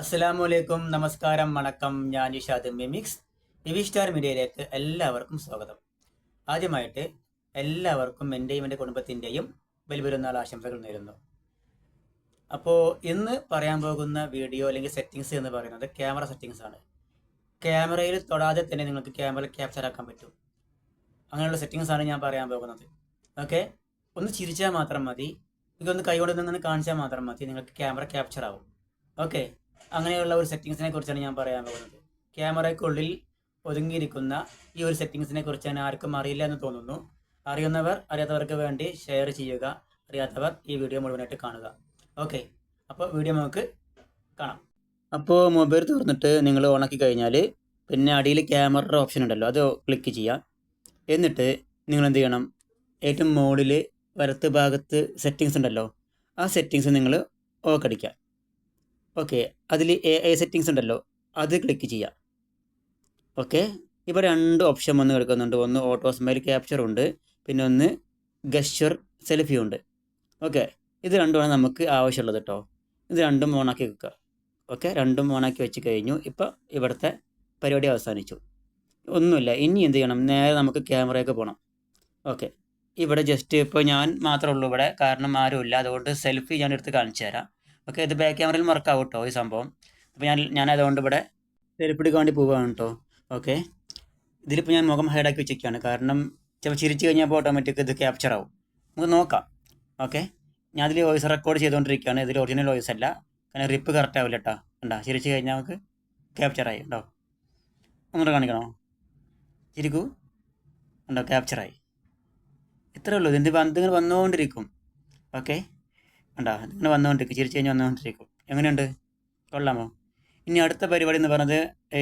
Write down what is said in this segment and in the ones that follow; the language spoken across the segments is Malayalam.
അസ്സലാമു അലൈക്കും നമസ്കാരം വണക്കം. ഞാൻ ഇഷാദ് മിമിക്സ് ടിവി സ്റ്റാർ മീഡിയയിലേക്ക് എല്ലാവർക്കും സ്വാഗതം. ആദ്യമായിട്ട് എല്ലാവർക്കും എന്റെയും എന്റെ കുടുംബത്തിന്റെയും ബലിപെരുന്നാൾ ആശംസകൾ നേരുന്നു. അപ്പോൾ ഇന്ന് പറയാൻ പോകുന്ന വീഡിയോ അല്ലെങ്കിൽ സെറ്റിങ്സ് എന്ന് പറയുന്നത് ക്യാമറ സെറ്റിങ്സ് ആണ്. ക്യാമറയിൽ തൊടാതെ തന്നെ നിങ്ങൾക്ക് ക്യാമറ ക്യാപ്ചർ ആക്കാൻ പറ്റും. അങ്ങനെയുള്ള സെറ്റിങ്സ് ആണ് ഞാൻ പറയാൻ പോകുന്നത്. ഓക്കെ ഒന്ന് ചിരിച്ചാൽ മാത്രം മതി. നിങ്ങൾക്ക് ഒന്ന് കൈകൊണ്ട് നിന്ന് കാണിച്ചാൽ മാത്രം മതി. നിങ്ങൾക്ക് ക്യാമറ ക്യാപ്ചർ ആവും. ഓക്കെ അങ്ങനെയുള്ള ഒരു സെറ്റിങ്സിനെ കുറിച്ചാണ് ഞാൻ പറയാൻ പോകുന്നത്. ക്യാമറയ്ക്കുള്ളിൽ ഒതുങ്ങിയിരിക്കുന്ന ഈ ഒരു സെറ്റിങ്സിനെ കുറിച്ചാണ് ആർക്കും അറിയില്ല എന്ന് തോന്നുന്നു. അറിയുന്നവർ അറിയാത്തവർക്ക് വേണ്ടി ഷെയർ ചെയ്യുക. അറിയാത്തവർ ഈ വീഡിയോ മുഴുവനായിട്ട് കാണുക. ഓക്കെ അപ്പോൾ വീഡിയോ നമുക്ക് കാണാം. അപ്പോൾ മൊബൈൽ തുറന്നിട്ട് നിങ്ങൾ ഓണാക്കി കഴിഞ്ഞാൽ പിന്നെ അടിയിൽ ക്യാമറയുടെ ഓപ്ഷൻ ഉണ്ടല്ലോ. അത് ക്ലിക്ക് ചെയ്യാം. എന്നിട്ട് നിങ്ങൾ എന്ത് ചെയ്യണം? ഏറ്റവും മുകളിൽ വലത്ത് ഭാഗത്ത് സെറ്റിങ്സ് ഉണ്ടല്ലോ. ആ സെറ്റിങ്സ് നിങ്ങൾ ഓക്കടിക്കുക. ഓക്കെ അതിൽ എ ഐ സെറ്റിങ്സ് ഉണ്ടല്ലോ. അത് ക്ലിക്ക് ചെയ്യാം. ഓക്കെ ഇപ്പോൾ രണ്ട് ഓപ്ഷൻ വന്ന് കിടക്കുന്നുണ്ട്. ഒന്ന് ഓട്ടോ സ്മൈൽ ക്യാപ്ചർ ഉണ്ട്. പിന്നെ ഒന്ന് ഗസ്റ്റർ സെൽഫി ഉണ്ട്. ഓക്കെ ഇത് രണ്ടുമാണ് നമുക്ക് ആവശ്യമുള്ളത് കേട്ടോ ഇത് രണ്ടും ഓണാക്കി വെക്കുക. ഓക്കെ രണ്ടും ഓണാക്കി വെച്ച് കഴിഞ്ഞു. ഇപ്പോൾ ഇവിടുത്തെ പരിപാടി അവസാനിച്ചു. ഒന്നുമില്ല ഇനി എന്ത് ചെയ്യണം? നേരെ നമുക്ക് ക്യാമറയൊക്കെ പോകണം ഓക്കെ ഇവിടെ ജസ്റ്റ് ഇപ്പോൾ ഞാൻ മാത്രമേ ഉള്ളൂ ഇവിടെ. കാരണം ആരുമില്ല. അതുകൊണ്ട് സെൽഫി ഞാൻ എടുത്ത് കാണിച്ചു തരാം. ഓക്കെ ഇത് ബാക്ക് ക്യാമറയിൽ മറക്കാവും കേട്ടോ ഈ സംഭവം? അപ്പോൾ ഞാൻ ഞാൻ അതുകൊണ്ട് ഇവിടെ തെരപ്പിടിക്കാൻ വേണ്ടി പോവുകയാണ് കേട്ടോ ഓക്കെ. ഇതിലിപ്പോൾ ഞാൻ മുഖം ഹൈഡാക്കി വെച്ചിരിക്കുകയാണ്. കാരണം ചിലപ്പോൾ ചിരിച്ചു കഴിഞ്ഞപ്പോൾ ഓട്ടോമാറ്റിക് ഇത് ക്യാപ്ചർ ആവും. നമുക്ക് നോക്കാം. ഓക്കെ. ഞാൻ അതിൽ വോയിസ് റെക്കോർഡ് ചെയ്തുകൊണ്ടിരിക്കുകയാണ്. ഇതിൽ ഒറിജിനൽ വോയിസ് അല്ല. കാരണം റിപ്പ് കറക്റ്റ് ആവില്ല കേട്ടോ കണ്ടാ ചിരിച്ചു കഴിഞ്ഞാൽ നമുക്ക് ക്യാപ്ചറായി കേട്ടോ ഒന്നുകൂടെ കാണിക്കണോ? ചിരിക്കൂ. ഉണ്ടോ ക്യാപ്ചറായി ഇത്രേ ഉള്ളൂ. ഇതിന്റെ ബന്ധങ്ങൾ വന്നുകൊണ്ടിരിക്കും. ഓക്കെ. ഉണ്ടോ നിങ്ങൾ വന്നുകൊണ്ടിരിക്കും ചിരിച്ചു കഴിഞ്ഞാൽ വന്നുകൊണ്ടിരിക്കും എങ്ങനെയുണ്ട്? കൊള്ളാമോ? ഇനി അടുത്ത പരിപാടി എന്ന് പറഞ്ഞത്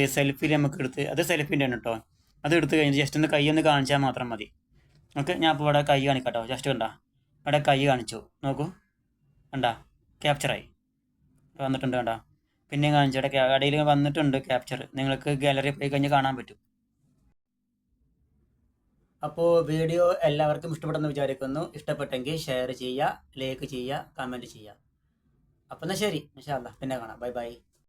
സെൽഫിയിൽ നമുക്ക് എടുത്ത് അത് സെൽഫിന്റെ ആണ് കേട്ടോ അത് എടുത്തു കഴിഞ്ഞ് ജസ്റ്റ് ഒന്ന് കൈ ഒന്ന് കാണിച്ചാൽ മാത്രം മതി. നമുക്ക് ഞാൻ ഇപ്പോൾ ഇവിടെ കൈ കാണിക്കാട്ടോ. ജസ്റ്റ് കണ്ടാ. ഇവിടെ കൈ കാണിച്ചു. നോക്കൂ. കണ്ടാ? ക്യാപ്ചറായി വന്നിട്ടുണ്ട് കണ്ടാ. പിന്നെയും കാണിച്ചു. ഇവിടെ ഇടയിൽ വന്നിട്ടുണ്ട് ക്യാപ്ചർ നിങ്ങൾക്ക് ഗാലറി പോയി കഴിഞ്ഞ് കാണാൻ പറ്റും. അപ്പോൾ വീഡിയോ എല്ലാവർക്കും ഇഷ്ടപ്പെട്ടെന്ന് വിചാരിക്കുന്നു. ഇഷ്ടപ്പെട്ടെങ്കിൽ ഷെയർ ചെയ്യുക ലൈക്ക് ചെയ്യുക കമന്റ് ചെയ്യുക. അപ്പം എന്നാൽ ശരി. ഇൻഷാല്ല പിന്നെ കാണാം. Bye bye